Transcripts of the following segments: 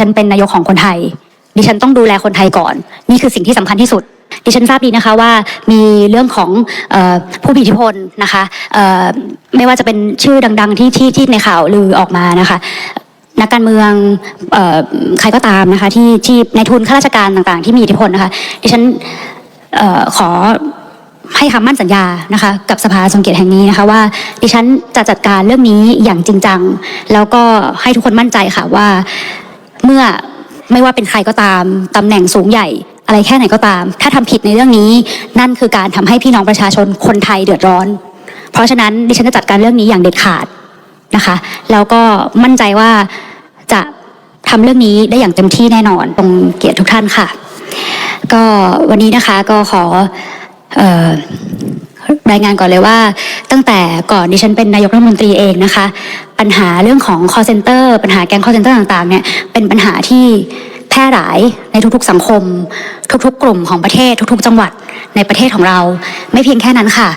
ฉันเป็นนายกของคนไทย ดิฉันต้องดูแลคนไทยก่อน นี่คือสิ่งที่สำคัญที่สุด ดิฉันทราบดีนะคะว่ามีเรื่องของออผู้มีอิทธิพลนะคะไม่ว่าจะเป็นชื่อดัง ๆ ที่ที่ที่ในข่าวลือออกมานะคะนักการเมืองออใครก็ตามนะคะที่ที่ในทุนข้าราชการต่างๆ ที่มีอิทธิพลนะคะดิฉันออขอให้คำมั่นสัญญานะคะกับสภาทรงเกตแห่งนี้นะคะว่า ดิฉันจะจัดการเรื่องนี้อย่างจริงจัง แล้วก็ให้ทุกคนมั่นใจค่ะว่า เมื่อไม่ว่าเป็นใครก็ตามตำแหน่งสูงใหญ่อะไรแค่ไหนก็ตาม ถ้าทำผิดในเรื่องนี้ นั่นคือการทำให้พี่น้องประชาชนคนไทยเดือดร้อน เพราะฉะนั้นดิฉันจะจัดการเรื่องนี้อย่างเด็ดขาดนะคะ แล้วก็มั่นใจว่าจะทำเรื่องนี้ได้อย่างเต็มที่แน่นอนตรงเกียรติทุกท่านค่ะ ก็วันนี้นะคะก็ขออ รายงานก่อนเลยว่า ตั้งแต่ก่อนดิฉันเป็นนายกรัฐมนตรีเองนะคะ ปัญหาเรื่องของ call center ปัญหาแก๊ง call center ต่างๆเนี่ยเป็นปัญหาที่แพร่หลายในทุกๆสังคม ทุกๆ กลุ่มของประเทศทุกๆ จังหวัดในประเทศของเรา ไม่เพียงแค่นั้นค่ะ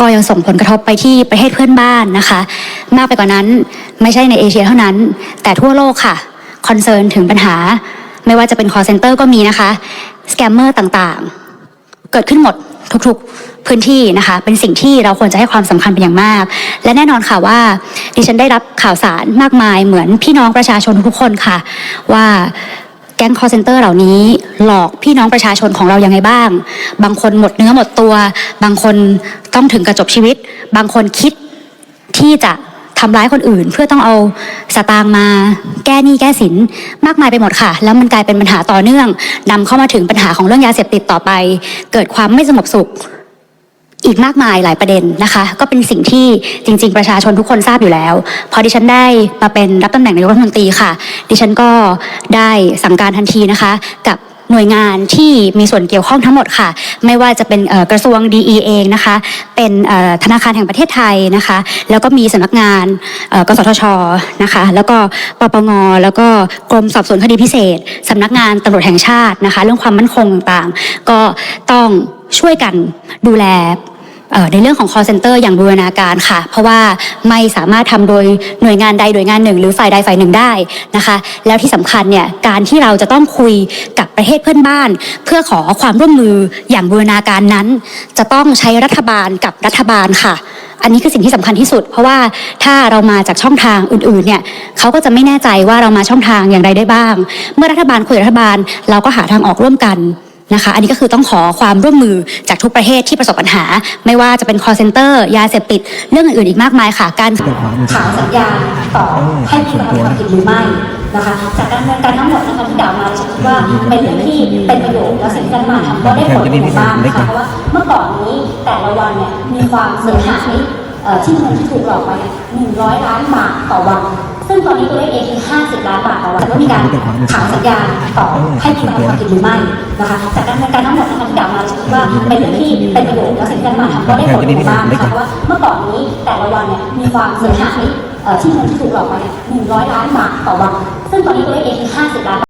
ก็ยังส่งผลกระทบไปที่ประเทศเพื่อนบ้านนะคะ มากไปกว่านั้นไม่ใช่ในเอเชียเท่านั้น แต่ทั่วโลกค่ะคอนเซิร์นถึงปัญหา ไม่ว่าจะเป็น call center ก็มีนะคะสแกมเมอร์ต่างๆ เกิดขึ้นหมด ทุกๆพื้นที่นะคะ เป็นสิ่งที่เราควรจะให้ความสำคัญเป็นอย่างมาก และแน่นอนค่ะว่าดิฉันได้รับข่าวสารมากมายเหมือนพี่น้องประชาชนทุกคนค่ะ ว่าแก๊งคอร์เซนเตอร์เหล่านี้ หลอกพี่น้องประชาชนของเรายังไงบ้าง บางคนหมดเนื้อหมดตัว บางคนต้องถึงกระจบชีวิต บางคนคิดที่จะ ทำร้ายคนอื่น เพื่อต้องเอาสตางค์มาแก้หนี้แก้สินมากมายไปหมดค่ะ แล้วมันกลายเป็นปัญหาต่อเนื่องนำเข้ามาถึงปัญหาของเรื่องยาเสพติดต่อไป เกิดความไม่สงบสุขอีกมากมายหลายประเด็นนะคะ ก็เป็นสิ่งที่จริง ๆ ประชาชนทุกคนทราบอยู่แล้ว พอดิฉันได้มาเป็นรับตำแหน่งนายกรัฐมนตรีค่ะ ดิฉันก็ได้สั่งการทันทีนะคะ กับ หน่วยงานที่มีส่วนเกี่ยวข้องทั้งหมดค่ะ ไม่ว่าจะเป็นกระทรวงดีเองนะคะ เป็นธนาคารแห่งประเทศไทยนะคะ แล้วก็มีสำนักงานกสทชนะคะ แล้วก็ปปงแล้วก็กรมสอบสวนคดีพิเศษสำนักงานตำรวจแห่งชาตินะคะ เรื่องความมั่นคงต่างๆ ก็ต้องช่วยกันดูแล ในเรื่องของ call center อย่างบูรณาการค่ะ เพราะว่าไม่สามารถทำโดยหน่วยงานใดหน่วยงานหนึ่ง หรือฝ่ายใดฝ่ายหนึ่งได้นะคะ แล้วที่สำคัญเนี่ยการที่เราจะต้องคุยกับประเทศเพื่อนบ้าน เพื่อขอความร่วมมืออย่างบูรณาการนั้น จะต้องใช้รัฐบาลกับรัฐบาลค่ะ อันนี้คือสิ่งที่สำคัญที่สุด เพราะว่าถ้าเรามาจากช่องทางอื่นๆเนี่ยเขาก็จะไม่แน่ใจว่าเรามาช่องทางอย่างไรได้บ้าง เมื่อรัฐบาลคุยกับรัฐบาลเราก็หาทางออกร่วมกัน นะคะ อันนี้ก็คือต้องขอความร่วมมือจากทุกประเทศที่ประสบปัญหา ไม่ว่าจะเป็น call center ยาเสพติด เรื่องอื่นๆอีกมากมายค่ะ การถามสัญญาต่อให้มีการทำผิดหรือไม่นะคะจากการดำเนินการทั้งหมดนะคะที่กล่าวมาฉันคิดว่าเป็นเรื่องที่เป็นประโยชน์และสิ่งที่การมาทำก็ได้ผลเป็นบ้างนะคะเพราะว่าเมื่อก่อนนี้แต่ละวันเนี่ยมีความเสียหายเอ่อที่เงินที่ถูกหลอกไปหนึ่งร้อยล้านบาทต่อวัน ซึ่งตอนนี้ตัวเลขเองคือ 50 ล้านบาทต่อวันแต่ว่ามีการขามสัญญาต่อให้มีการทำผิดหรือไม่นะคะจากการดำเนินการทั้งหมดที่กล่าวมาคิดว่าเป็นเรื่องที่เป็นประโยชน์และสิ่งที่การมาทำก็ได้ผลเป็นบ้ากนะคะเพราะว่าเมื่อก่อนนี้แต่ละวันเนี่ยมีความเสียหายที่เงินที่ถูกหลอกไปหนึ่งร้อยล้านบาทต่อวัน ซึ่งตอนนี้ตัวเลขเองคือ 50 ล้าน